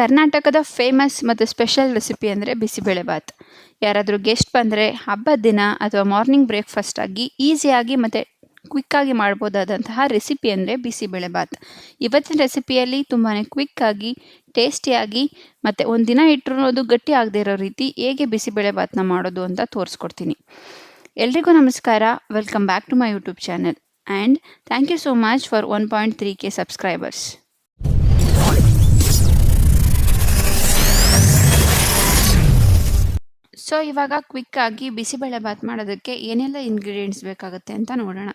ಕರ್ನಾಟಕದ ಫೇಮಸ್ ಮತ್ತು special recipe ಅಂದರೆ ಬಿಸಿಬೇಳೆಬಾತ್ ಯಾರಾದರೂ ಗೆಸ್ಟ್ ಬಂದರೆ ಹಬ್ಬದ ದಿನ ಅಥವಾ ಮಾರ್ನಿಂಗ್ ಬ್ರೇಕ್ಫಾಸ್ಟ್ ಆಗಿ ಈಸಿಯಾಗಿ ಮತ್ತು ಕ್ವಿಕ್ಕಾಗಿ ಮಾಡ್ಬೋದಾದಂತಹ ರೆಸಿಪಿ ಅಂದರೆ ಬಿಸಿಬೇಳೆಬಾತ್ ಇವತ್ತಿನ ರೆಸಿಪಿಯಲ್ಲಿ ತುಂಬಾ ಕ್ವಿಕ್ಕಾಗಿ ಟೇಸ್ಟಿಯಾಗಿ ಮತ್ತು ಒಂದು ದಿನ ಇಟ್ಟರು ಅದು ಗಟ್ಟಿ ಆಗದೇ ಇರೋ ರೀತಿ ಹೇಗೆ ಬಿಸಿಬೇಳೆಬಾತ್ನ ಮಾಡೋದು ಅಂತ ತೋರಿಸ್ಕೊಡ್ತೀನಿ. ಎಲ್ರಿಗೂ ನಮಸ್ಕಾರ. Welcome back to my YouTube channel and thank you so much for one point three K subscribers so ಇವಾಗ ಕ್ವಿಕ್ಕಾಗಿ ಬಿಸಿಬೇಳೆಬಾತ್ ಮಾಡೋದಕ್ಕೆ ಏನೆಲ್ಲ ಇಂಗ್ರೀಡಿಯೆಂಟ್ಸ್ ಬೇಕಾಗುತ್ತೆ ಅಂತ ನೋಡೋಣ.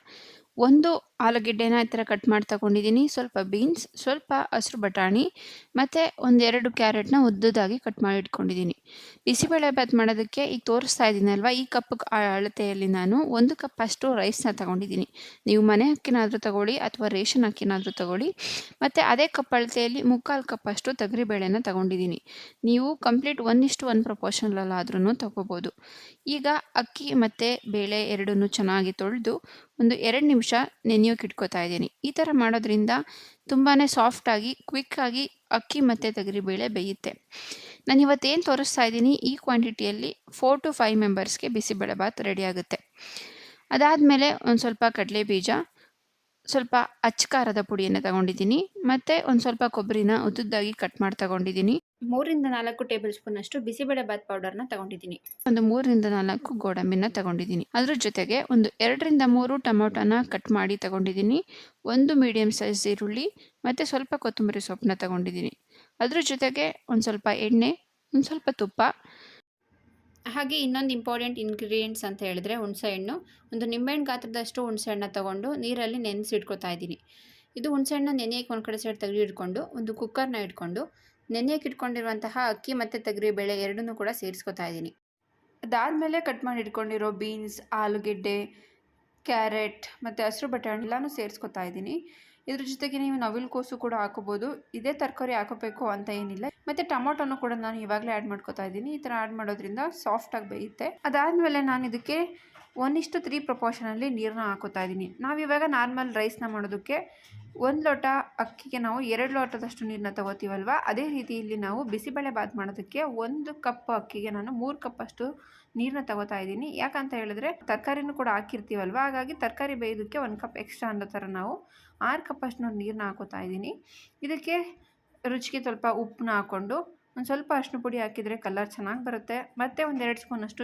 ಒಂದು ಆಲೂಗೆಡ್ಡೆನ ಈ ಥರ ಕಟ್ ಮಾಡಿ ತಗೊಂಡಿದ್ದೀನಿ. ಸ್ವಲ್ಪ ಬೀನ್ಸ್ ಸ್ವಲ್ಪ ಹಸಿರು ಬಟಾಣಿ, ಮತ್ತು ಒಂದೆರಡು ಕ್ಯಾರೆಟ್ನ ಉದ್ದದಾಗಿ ಕಟ್ ಮಾಡಿ ಇಟ್ಕೊಂಡಿದ್ದೀನಿ. ಬಿಸಿಬೇಳೆಬಾತ್ ಮಾಡೋದಕ್ಕೆ ಈಗ ತೋರಿಸ್ತಾ ಇದ್ದೀನಲ್ವ, ಈ ಕಪ್ ಅಳತೆಯಲ್ಲಿ ನಾನು ಒಂದು ಕಪ್ ಅಷ್ಟು ರೈಸ್ನ ತಗೊಂಡಿದ್ದೀನಿ. ನೀವು ಮನೆ ಅಕ್ಕಿನಾದರೂ ತಗೊಳ್ಳಿ ಅಥವಾ ರೇಷನ್ ಅಕ್ಕಿನಾದರೂ ತಗೊಳ್ಳಿ, ಮತ್ತು ಅದೇ ಕಪ್ ಅಳತೆಯಲ್ಲಿ ಮುಕ್ಕಾಲು ಕಪ್ ಅಷ್ಟು ತೊಗರಿಬೇಳೆನ ತಗೊಂಡಿದ್ದೀನಿ. ನೀವು ಕಂಪ್ಲೀಟ್ ಒಂದಿಷ್ಟು ಒಂದು ಪ್ರಪೋರ್ಷನಲ್ಲಾದ್ರೂ ತಗೋಬೋದು. ಈಗ ಅಕ್ಕಿ ಮತ್ತು ಬೇಳೆ ಎರಡನ್ನೂ ಚೆನ್ನಾಗಿ ತೊಳೆದು ಒಂದು ಎರಡು ನಿಮಿಷ ನೆನೆಯೋಕೆ ಇಟ್ಕೋತಾ ಇದ್ದೀನಿ. ಈ ಥರ ಮಾಡೋದ್ರಿಂದ ತುಂಬಾ ಸಾಫ್ಟಾಗಿ ಕ್ವಿಕ್ಕಾಗಿ ಅಕ್ಕಿ ಮತ್ತು ತೊಗರಿಬೇಳೆ ಬೇಯುತ್ತೆ. ನಾನು ಇವತ್ತೇನು ತೋರಿಸ್ತಾ ಇದ್ದೀನಿ, ಈ ಕ್ವಾಂಟಿಟಿಯಲ್ಲಿ ಫೋರ್ ಟು ಫೈವ್ ಮೆಂಬರ್ಸ್ಗೆ ಬಿಸಿಬೇಳೆಬಾತ್ ರೆಡಿ ಆಗುತ್ತೆ. ಅದಾದಮೇಲೆ ಒಂದು ಸ್ವಲ್ಪ ಕಡಲೆ ಬೀಜ ಸ್ವಲ್ಪ ಅಚ್ಚಕಾರದ ಪುಡಿಯನ್ನು ತಗೊಂಡಿದ್ದೀನಿ ಮತ್ತು ಒಂದು ಸ್ವಲ್ಪ ಕೊಬ್ಬರಿನ ಉದ್ದುದ್ದಾಗಿ ಕಟ್ ಮಾಡಿ ತಗೊಂಡಿದ್ದೀನಿ. ಮೂರಿಂದ ನಾಲ್ಕು ಟೇಬಲ್ ಸ್ಪೂನ್ ಅಷ್ಟು ಬಿಸಿಬೇಳೆಬಾತ್ ಪೌಡರ್ನ ತಗೊಂಡಿದ್ದೀನಿ. ಒಂದು ಮೂರಿಂದ ನಾಲ್ಕು ಗೋಡಂಬಿನ ತಗೊಂಡಿದ್ದೀನಿ. ಅದ್ರ ಜೊತೆಗೆ ಒಂದು ಎರಡರಿಂದ ಮೂರು ಟೊಮೊಟೊನ ಕಟ್ ಮಾಡಿ ತಗೊಂಡಿದ್ದೀನಿ. ಒಂದು ಮೀಡಿಯಮ್ ಸೈಜ್ ಈರುಳ್ಳಿ ಮತ್ತು ಸ್ವಲ್ಪ ಕೊತ್ತಂಬರಿ ಸೊಪ್ಪನ್ನ ತಗೊಂಡಿದ್ದೀನಿ. ಅದ್ರ ಜೊತೆಗೆ ಒಂದು ಸ್ವಲ್ಪ ಎಣ್ಣೆ ಒಂದು ಸ್ವಲ್ಪ ತುಪ್ಪ ಹಾಗೆ ಇನ್ನೊಂದು ಇಂಪಾರ್ಟೆಂಟ್ ಇಂಗ್ರೀಡಿಯೆಂಟ್ಸ್ ಅಂತ ಹೇಳಿದ್ರೆ ಹುಣಸೆಹಣ್ಣು ಒಂದು ನಿಂಬೆಹಣ್ಣು ಗಾತ್ರದಷ್ಟು ಹುಣಸೆಹಣ್ಣು ತಗೊಂಡು ನೀರಲ್ಲಿ ನೆನೆಸಿಟ್ಕೊತಾ ಇದ್ದೀನಿ. ಇದು ಹುಣಸೆಹಣ್ಣು ನೆನೆಯಕ್ಕೆ ಒಂದು ಕಡೆ ಸೈಡ್ ತೆಗೆದು ಇಟ್ಕೊಂಡು ಒಂದು ಕುಕ್ಕರ್ನ ಇಟ್ಕೊಂಡು, ನೆನೆಯಕ್ಕೆ ಇಟ್ಕೊಂಡಿರುವಂತಹ ಅಕ್ಕಿ ಮತ್ತು ತೊಗರಿಬೇಳೆ ಎರಡನ್ನೂ ಕೂಡ ಸೇರಿಸ್ಕೊತಾ ಇದ್ದೀನಿ. ಅದಾದಮೇಲೆ ಕಟ್ ಮಾಡಿ ಇಟ್ಕೊಂಡಿರೋ ಬೀನ್ಸ್ ಆಲೂಗೆಡ್ಡೆ ಕ್ಯಾರೆಟ್ ಮತ್ತು ಹಸಿರು ಬಟಾಣಿ ಎಲ್ಲನೂ ಸೇರಿಸ್ಕೊತಾ ಇದ್ದೀನಿ. ಇದ್ರ ಜೊತೆಗೆ ನೀವು ನವಿಲು ಕೋಸು ಕೂಡ ಹಾಕೋಬೋದು. ಇದೇ ತರಕಾರಿ ಹಾಕೋಬೇಕು ಅಂತ ಏನಿಲ್ಲ. ಮತ್ತು ಟೊಮೊಟೊನು ಕೂಡ ನಾನು ಇವಾಗಲೇ ಆ್ಯಡ್ ಮಾಡ್ಕೋತಾ ಇದ್ದೀನಿ. ಈ ಥರ ಆ್ಯಡ್ ಮಾಡೋದ್ರಿಂದ ಸಾಫ್ಟಾಗಿ ಬೇಯುತ್ತೆ. ಅದಾದಮೇಲೆ ನಾನು ಇದಕ್ಕೆ ಒಂದಿಷ್ಟು ತ್ರೀ ಪ್ರಪೋರ್ಷನಲ್ಲಿ ನೀರನ್ನ ಹಾಕೋತಾ ಇದ್ದೀನಿ. ನಾವು ಇವಾಗ ನಾರ್ಮಲ್ ರೈಸ್ನ ಮಾಡೋದಕ್ಕೆ ಒಂದು ಲೋಟ ಅಕ್ಕಿಗೆ ನಾವು ಎರಡು ಲೋಟದಷ್ಟು ನೀರನ್ನ ತಗೋತೀವಲ್ವ? ಅದೇ ರೀತಿ ಇಲ್ಲಿ ನಾವು ಬಿಸಿಬೇಳೆ ಬಾತ್ ಮಾಡೋದಕ್ಕೆ ಒಂದು ಕಪ್ ಅಕ್ಕಿಗೆ ನಾನು ಮೂರು ಕಪ್ ಅಷ್ಟು ನೀರನ್ನ ತಗೋತಾ ಇದ್ದೀನಿ. ಯಾಕಂತ ಹೇಳಿದ್ರೆ ತರಕಾರಿನೂ ಕೂಡ ಹಾಕಿರ್ತೀವಲ್ವ? ಹಾಗಾಗಿ ತರಕಾರಿ ಬೇಯೋದಕ್ಕೆ ಒಂದು ಕಪ್ ಎಕ್ಸ್ಟ್ರಾ ಅನ್ನೋ ಥರ ನಾವು ಆರು ಕಪ್ ಅಷ್ಟು ನಾನು ನೀರನ್ನ ಹಾಕೋತಾ ಇದ್ದೀನಿ. ಇದಕ್ಕೆ ರುಚಿಗೆ ಸ್ವಲ್ಪ ಉಪ್ಪನ್ನ ಹಾಕ್ಕೊಂಡು ಒಂದು ಸ್ವಲ್ಪ ಅರಿಶಿನ ಪುಡಿ ಹಾಕಿದರೆ ಕಲರ್ ಚೆನ್ನಾಗಿ ಬರುತ್ತೆ. ಮತ್ತು ಒಂದೆರಡು ಸ್ಪೂನಷ್ಟು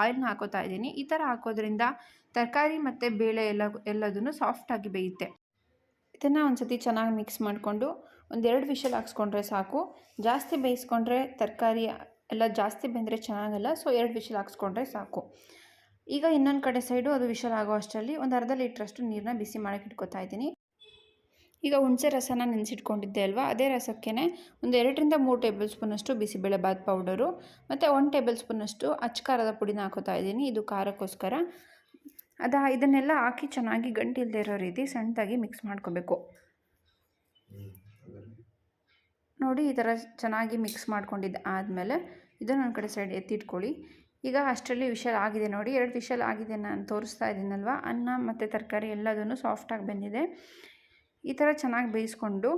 ಆಯಿಲ್ನ ಹಾಕೋತಾ ಇದ್ದೀನಿ. ಈ ಥರ ಹಾಕೋದ್ರಿಂದ ತರಕಾರಿ ಮತ್ತು ಬೇಳೆ ಎಲ್ಲ, ಎಲ್ಲದನ್ನು ಸಾಫ್ಟಾಗಿ ಬೇಯುತ್ತೆ. ಇದನ್ನು ಒಂದು ಸತಿ ಚೆನ್ನಾಗಿ ಮಿಕ್ಸ್ ಮಾಡಿಕೊಂಡು ಒಂದೆರಡು ವಿಷಲ್ ಹಾಕ್ಸ್ಕೊಂಡ್ರೆ ಸಾಕು. ಜಾಸ್ತಿ ಬೇಯಿಸ್ಕೊಂಡ್ರೆ ತರಕಾರಿ ಎಲ್ಲ ಜಾಸ್ತಿ ಬೆಂದರೆ ಚೆನ್ನಾಗಲ್ಲ ಸೊ ಎರಡು ವಿಷಲ್ ಹಾಕ್ಸ್ಕೊಂಡ್ರೆ ಸಾಕು. ಈಗ ಇನ್ನೊಂದು ಕಡೆ ಸೈಡು ಅದು ವಿಷಲ್ ಆಗೋ ಅಷ್ಟರಲ್ಲಿ ಒಂದು ಅರ್ಧ ಲೀಟ್ರಷ್ಟು ನೀರನ್ನ ಬಿಸಿ ಮಾಡೋಕ್ಕೆ ಇಟ್ಕೊತಾ ಇದ್ದೀನಿ. ಈಗ ಹುಣಸೆ ರಸನ ನೆನೆಸಿಟ್ಕೊಂಡಿದ್ದೆ ಅಲ್ವಾ? ಅದೇ ರಸಕ್ಕೆ ಒಂದು ಎರಡರಿಂದ ಮೂರು ಟೇಬಲ್ ಸ್ಪೂನಷ್ಟು ಬಿಸಿಬೇಳೆಬಾತ್ ಪೌಡರು ಮತ್ತು ಒಂದು ಟೇಬಲ್ ಸ್ಪೂನಷ್ಟು ಅಚ್ಕಾರದ ಪುಡಿನ ಹಾಕೋತಾ ಇದ್ದೀನಿ ಇದು ಖಾರಕ್ಕೋಸ್ಕರ. ಅದ ಇದನ್ನೆಲ್ಲ ಹಾಕಿ ಚೆನ್ನಾಗಿ ಗಂಟಿಲ್ಲದೆ ಇರೋ ರೀತಿ ಸಣ್ಣದಾಗಿ ಮಿಕ್ಸ್ ಮಾಡ್ಕೋಬೇಕು. ನೋಡಿ ಈ ಥರ ಚೆನ್ನಾಗಿ ಮಿಕ್ಸ್ ಮಾಡ್ಕೊಂಡಿದ್ದು ಆದಮೇಲೆ ಇದನ್ನು ಒಂದು ಕಡೆ ಸೈಡ್ ಎತ್ತಿಟ್ಕೊಳ್ಳಿ. ಈಗ ಅಷ್ಟರಲ್ಲಿ ವಿಶಲ್ ಆಗಿದೆ ನೋಡಿ, ಎರಡು ವಿಶಲ್ ಆಗಿದೆ ನಾನು ತೋರಿಸ್ತಾ ಇದ್ದೀನಲ್ವ? ಅನ್ನ ಮತ್ತು ತರಕಾರಿ ಎಲ್ಲದನ್ನು ಸಾಫ್ಟಾಗಿ ಬಂದಿದೆ. ಈ ಥರ ಚೆನ್ನಾಗಿ ಬೇಯಿಸ್ಕೊಂಡು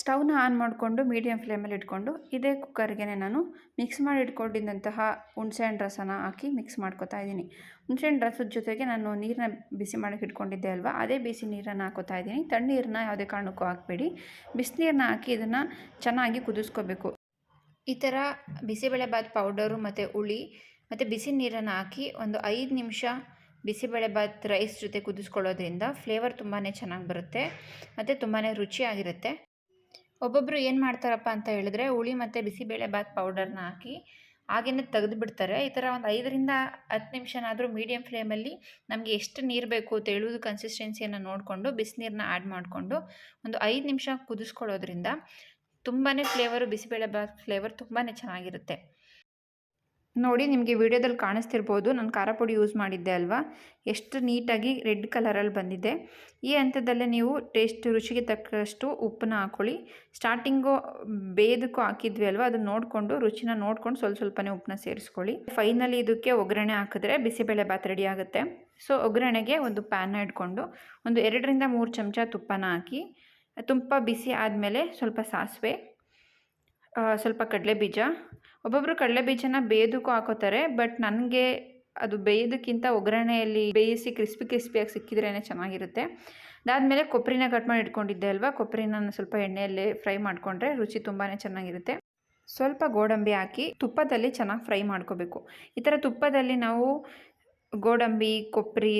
ಸ್ಟವ್ನ ಆನ್ ಮಾಡಿಕೊಂಡು ಮೀಡಿಯಮ್ ಫ್ಲೇಮಲ್ಲಿ ಇಟ್ಕೊಂಡು ಇದೇ ಕುಕ್ಕರ್ಗೆ ನಾನು ಮಿಕ್ಸ್ ಮಾಡಿ ಇಟ್ಕೊಂಡಿದ್ದಂತಹ ಹುಣಸೆಹಣ್ಣು ರಸನ ಹಾಕಿ ಮಿಕ್ಸ್ ಮಾಡ್ಕೊತಾ ಇದ್ದೀನಿ. ಹುಣಸೆಹಣ್ಣು ರಸದ ಜೊತೆಗೆ ನಾನು ನೀರನ್ನ ಬಿಸಿ ಮಾಡೋಕ್ಕೆ ಇಟ್ಕೊಂಡಿದ್ದೆ ಅಲ್ವಾ? ಅದೇ ಬಿಸಿ ನೀರನ್ನು ಹಾಕೋತಾ ಇದ್ದೀನಿ. ತಣ್ಣೀರನ್ನ ಯಾವುದೇ ಕಾರಣಕ್ಕೂ ಹಾಕಬೇಡಿ. ಬಿಸಿನೀರನ್ನ ಹಾಕಿ ಇದನ್ನು ಚೆನ್ನಾಗಿ ಕುದಿಸ್ಕೋಬೇಕು. ಈ ಥರ ಬಿಸಿಬೇಳೆಬಾತ್ ಪೌಡರು ಮತ್ತು ಹುಳಿ ಮತ್ತು ಬಿಸಿ ನೀರನ್ನು ಹಾಕಿ ಒಂದು ಐದು ನಿಮಿಷ ಬಿಸಿಬೇಳೆಬಾತ್ ರೈಸ್ ಜೊತೆ ಕುದಿಸ್ಕೊಳ್ಳೋದ್ರಿಂದ ಫ್ಲೇವರ್ ತುಂಬಾ ಚೆನ್ನಾಗಿ ಬರುತ್ತೆ ಮತ್ತು ತುಂಬಾ ರುಚಿಯಾಗಿರುತ್ತೆ. ಒಬ್ಬೊಬ್ಬರು ಏನು ಮಾಡ್ತಾರಪ್ಪ ಅಂತ ಹೇಳಿದ್ರೆ ಹುಳಿ ಮತ್ತು ಬಿಸಿಬೇಳೆಬಾತ್ ಪೌಡರ್ನ ಹಾಕಿ ಹಾಗೇನೆ ತೆಗೆದು ಬಿಡ್ತಾರೆ ಈ ಥರ ಒಂದು ಐದರಿಂದ ಹತ್ತು ನಿಮಿಷನಾದರೂ ಮೀಡಿಯಮ್ ಫ್ಲೇಮಲ್ಲಿ ನಮಗೆ ಎಷ್ಟು ನೀರು ಬೇಕು ತೆಳುವುದು ಕನ್ಸಿಸ್ಟೆನ್ಸಿಯನ್ನು ನೋಡಿಕೊಂಡು ಬಿಸಿನೀರನ್ನ ಆ್ಯಡ್ ಮಾಡಿಕೊಂಡು ಒಂದು ಐದು ನಿಮಿಷ ಕುದಿಸ್ಕೊಳ್ಳೋದ್ರಿಂದ ತುಂಬಾ ಫ್ಲೇವರು ಬಿಸಿಬೇಳೆಬಾತ್ ಫ್ಲೇವರ್ ತುಂಬಾ ಚೆನ್ನಾಗಿರುತ್ತೆ. ನೋಡಿ, ನಿಮಗೆ ವಿಡಿಯೋದಲ್ಲಿ ಕಾಣಿಸ್ತಿರ್ಬೋದು, ನಾನು ಖಾರ ಪುಡಿ ಯೂಸ್ ಮಾಡಿದ್ದೆ ಅಲ್ವಾ? ಎಷ್ಟು ನೀಟಾಗಿ ರೆಡ್ ಕಲರಲ್ಲಿ ಬಂದಿದೆ. ಈ ಹಂತದಲ್ಲೇ ನೀವು ಟೇಸ್ಟ್ ರುಚಿಗೆ ತಕ್ಕಷ್ಟು ಉಪ್ಪನ್ನ ಹಾಕ್ಕೊಳ್ಳಿ ಸ್ಟಾರ್ಟಿಂಗು ಬೇದಕ್ಕೂ ಹಾಕಿದ್ವಿ ಅಲ್ವಾ? ಅದನ್ನು ನೋಡಿಕೊಂಡು, ರುಚಿನ ನೋಡ್ಕೊಂಡು ಸ್ವಲ್ಪ ಸ್ವಲ್ಪನೇ ಉಪ್ಪನ್ನ ಸೇರಿಸ್ಕೊಳ್ಳಿ. ಫೈನಲಿ ಇದಕ್ಕೆ ಒಗ್ಗರಣೆ ಹಾಕಿದ್ರೆ ಬಿಸಿಬೇಳೆ ಬಾತ್ ರೆಡಿ ಆಗುತ್ತೆ. ಸೊ ಒಗ್ಗರಣೆಗೆ ಒಂದು ಪ್ಯಾನ್ನ ಇಟ್ಕೊಂಡು, ಒಂದು ಎರಡರಿಂದ ಮೂರು ಚಮಚ ತುಪ್ಪನ ಹಾಕಿ ತುಪ್ಪ ಬಿಸಿ ಆದಮೇಲೆ ಸ್ವಲ್ಪ ಸಾಸಿವೆ ಸ್ವಲ್ಪ ಕಡಲೆ ಬೀಜ ಒಬ್ಬೊಬ್ಬರು ಕಡಲೆ ಬೀಜನ ಬೇಯೋದಕ್ಕೂ ಹಾಕೋತಾರೆ, ಬಟ್ ನನಗೆ ಅದು ಬೇಯೋದಕ್ಕಿಂತ ಒಗ್ಗರಣೆಯಲ್ಲಿ ಬೇಯಿಸಿ ಕ್ರಿಸ್ಪಿ ಕ್ರಿಸ್ಪಿಯಾಗಿ ಸಿಕ್ಕಿದ್ರೇ ಚೆನ್ನಾಗಿರುತ್ತೆ. ಅದಾದಮೇಲೆ ಕೊಬ್ಬರಿನ ಕಟ್ ಮಾಡಿ ಇಟ್ಕೊಂಡಿದ್ದೆ ಅಲ್ವಾ? ಕೊಬ್ಬರಿನ ಸ್ವಲ್ಪ ಎಣ್ಣೆಯಲ್ಲಿ ಫ್ರೈ ಮಾಡಿಕೊಂಡ್ರೆ ರುಚಿ ತುಂಬಾ ಚೆನ್ನಾಗಿರುತ್ತೆ. ಸ್ವಲ್ಪ ಗೋಡಂಬಿ ಹಾಕಿ ತುಪ್ಪದಲ್ಲಿ ಚೆನ್ನಾಗಿ ಫ್ರೈ ಮಾಡ್ಕೋಬೇಕು. ಈ ಥರ ತುಪ್ಪದಲ್ಲಿ ನಾವು ಗೋಡಂಬಿ, ಕೊಬ್ಬರಿ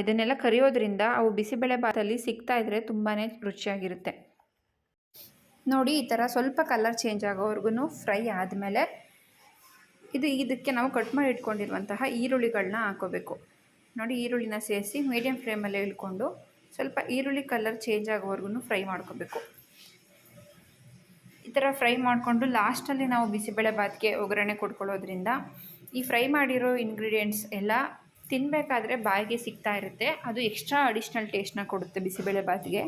ಇದನ್ನೆಲ್ಲ ಕರಿಯೋದ್ರಿಂದ ಅವು ಬಿಸಿಬೇಳೆ ಭಾತಲ್ಲಿ ಸಿಗ್ತಾ ಇದ್ರೆ ತುಂಬಾ ರುಚಿಯಾಗಿರುತ್ತೆ. ನೋಡಿ, ಈ ಥರ ಸ್ವಲ್ಪ ಕಲರ್ ಚೇಂಜ್ ಆಗೋವರೆಗೂ ಫ್ರೈ ಆದಮೇಲೆ ಇದು ಇದಕ್ಕೆ ನಾವು ಕಟ್ ಮಾಡಿ ಇಟ್ಕೊಂಡಿರುವಂತಹ ಈರುಳ್ಳಿಗಳನ್ನ ಹಾಕೋಬೇಕು. ನೋಡಿ, ಈರುಳ್ಳಿನ ಸೇರಿಸಿ ಮೀಡಿಯಮ್ ಫ್ಲೇಮಲ್ಲಿ ಇಳ್ಕೊಂಡು ಸ್ವಲ್ಪ ಈರುಳ್ಳಿ ಕಲರ್ ಚೇಂಜ್ ಆಗೋವರೆಗೂ ಫ್ರೈ ಮಾಡ್ಕೋಬೇಕು. ಈ ಥರ ಫ್ರೈ ಮಾಡಿಕೊಂಡು ಲಾಸ್ಟಲ್ಲಿ ನಾವು ಬಿಸಿಬೇಳೆ ಬಾತ್ಗೆ ಒಗ್ಗರಣೆ ಕೊಡ್ಕೊಳ್ಳೋದ್ರಿಂದ ಈ ಫ್ರೈ ಮಾಡಿರೋ ಇಂಗ್ರೀಡಿಯೆಂಟ್ಸ್ ಎಲ್ಲ ತಿನ್ನಬೇಕಾದ್ರೆ ಬಾಯಿಗೆ ಸಿಗ್ತಾ ಇರುತ್ತೆ. ಅದು ಎಕ್ಸ್ಟ್ರಾ ಅಡಿಷ್ನಲ್ ಟೇಸ್ಟ್ನ ಕೊಡುತ್ತೆ ಬಿಸಿಬೇಳೆ ಬಾತ್ಗೆ.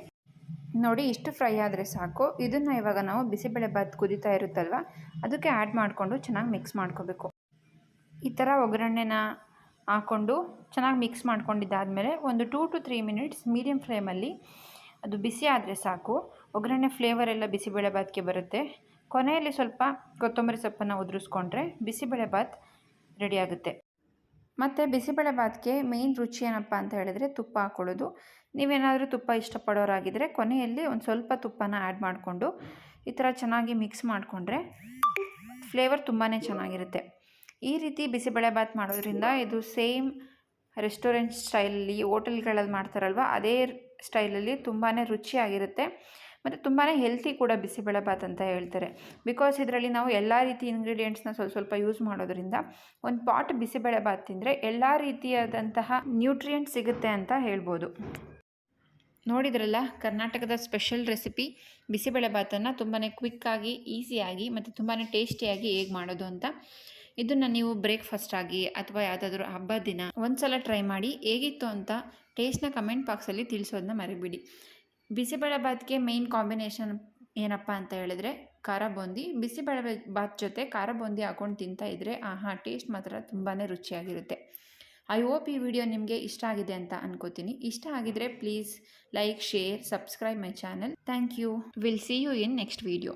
ನೋಡಿ ಇಷ್ಟು ಫ್ರೈ ಆದರೆ ಸಾಕು. ಇದನ್ನು ಇವಾಗ ನಾವು ಬಿಸಿಬೇಳೆ ಬಾತ್ ಕುದೀತಾ ಇರುತ್ತಲ್ವ, ಅದಕ್ಕೆ ಆ್ಯಡ್ ಮಾಡಿಕೊಂಡು ಚೆನ್ನಾಗಿ ಮಿಕ್ಸ್ ಮಾಡ್ಕೋಬೇಕು. ಈ ಥರ ಒಗ್ಗರಣೆನ ಹಾಕ್ಕೊಂಡು ಚೆನ್ನಾಗಿ ಮಿಕ್ಸ್ ಮಾಡ್ಕೊಂಡಿದ್ದಾದಮೇಲೆ ಒಂದು two to three minutes medium ಫ್ಲೇಮಲ್ಲಿ ಅದು ಬಿಸಿ ಆದರೆ ಸಾಕು. ಒಗ್ಗರಣೆ ಫ್ಲೇವರ್ ಎಲ್ಲ ಬಿಸಿಬೇಳೆ ಬಾತ್ಗೆ ಬರುತ್ತೆ. ಕೊನೆಯಲ್ಲಿ ಸ್ವಲ್ಪ ಕೊತ್ತಂಬರಿ ಸೊಪ್ಪನ್ನು ಉದುರಿಸ್ಕೊಂಡ್ರೆ ಬಿಸಿಬೇಳೆ ಬಾತ್ ರೆಡಿ ಆಗುತ್ತೆ. ಮತ್ತು ಬಿಸಿಬೇಳೆ ಭಾತ್ಗೆ ಮೇಯ್ನ್ ರುಚಿ ಏನಪ್ಪ ಅಂತ ಹೇಳಿದರೆ ತುಪ್ಪ ಹಾಕ್ಕೊಳ್ಳೋದು ನೀವೇನಾದರೂ ತುಪ್ಪ ಇಷ್ಟಪಡೋರಾಗಿದ್ದರೆ ಕೊನೆಯಲ್ಲಿ ಒಂದು ಸ್ವಲ್ಪ ತುಪ್ಪನ ಆ್ಯಡ್ ಮಾಡಿಕೊಂಡು ಈ ಥರ ಚೆನ್ನಾಗಿ ಮಿಕ್ಸ್ ಮಾಡಿಕೊಂಡ್ರೆ ಫ್ಲೇವರ್ ತುಂಬಾ ಚೆನ್ನಾಗಿರುತ್ತೆ. ಈ ರೀತಿ ಬಿಸಿಬೇಳೆ ಬಾತ್ ಮಾಡೋದ್ರಿಂದ ಇದು ಸೇಮ್ ರೆಸ್ಟೋರೆಂಟ್ ಸ್ಟೈಲಲ್ಲಿ ಹೋಟೆಲ್ಗಳಲ್ಲಿ ಮಾಡ್ತಾರಲ್ವ, ಅದೇ ಸ್ಟೈಲಲ್ಲಿ ತುಂಬಾ ರುಚಿಯಾಗಿರುತ್ತೆ. ಮತ್ತು ತುಂಬಾ ಹೆಲ್ತಿ ಕೂಡ ಬಿಸಿಬೇಳೆ ಭಾತ್ ಅಂತ ಹೇಳ್ತಾರೆ. ಬಿಕಾಸ್ ಇದರಲ್ಲಿ ನಾವು ಎಲ್ಲ ರೀತಿ ಇಂಗ್ರೀಡಿಯೆಂಟ್ಸ್ನ ಸ್ವಲ್ಪ ಸ್ವಲ್ಪ ಯೂಸ್ ಮಾಡೋದ್ರಿಂದ ಒಂದು ಪಾಟ್ ಬಿಸಿಬೇಳೆ ಭಾತ್ ತಿಂದರೆ ಎಲ್ಲ ರೀತಿಯಾದಂತಹ ನ್ಯೂಟ್ರಿಯೆಂಟ್ ಸಿಗುತ್ತೆ ಅಂತ ಹೇಳ್ಬೋದು. ನೋಡಿದ್ರಲ್ಲ, ಕರ್ನಾಟಕದ ಸ್ಪೆಷಲ್ ರೆಸಿಪಿ ಬಿಸಿಬೇಳೆ ಭಾತನ್ನು ತುಂಬಾ ಕ್ವಿಕ್ಕಾಗಿ ಈಸಿಯಾಗಿ ಮತ್ತು ತುಂಬಾ ಟೇಸ್ಟಿಯಾಗಿ ಹೇಗೆ ಮಾಡೋದು ಅಂತ ಇದನ್ನು ನೀವು ಬ್ರೇಕ್ಫಾಸ್ಟ್ ಆಗಿ ಅಥವಾ ಯಾವುದಾದ್ರೂ ಹಬ್ಬದ ದಿನ ಒಂದು ಸಲ ಟ್ರೈ ಮಾಡಿ ಹೇಗಿತ್ತು ಅಂತ ಟೇಸ್ಟ್ನ ಕಮೆಂಟ್ ಬಾಕ್ಸಲ್ಲಿ ತಿಳಿಸೋದನ್ನ ಮರಿಬೇಡಿ. ಬಿಸಿಬೇಳೆ ಭಾತ್ಗೆ ಮೇಯ್ನ್ ಕಾಂಬಿನೇಷನ್ ಏನಪ್ಪ ಅಂತ ಹೇಳಿದ್ರೆ ಖಾರ ಬೂಂದಿ. ಬಿಸಿಬೇಳೆ ಭಾತ್ ಜೊತೆ ಖಾರ ಬೂಂದಿ ಹಾಕೊಂಡು ತಿಂತಾ ಇದ್ದರೆ ಆಹಾ ಟೇಸ್ಟ್ ಮಾತ್ರ ತುಂಬಾ ರುಚಿಯಾಗಿರುತ್ತೆ. ಐ ಹೋಪ್ ಈ ವಿಡಿಯೋ ನಿಮಗೆ ಇಷ್ಟ ಆಗಿದೆ ಅಂತ ಅನ್ಕೋತೀನಿ. ಇಷ್ಟ ಆಗಿದ್ರೆ please like share subscribe my channel thank you will see you in next video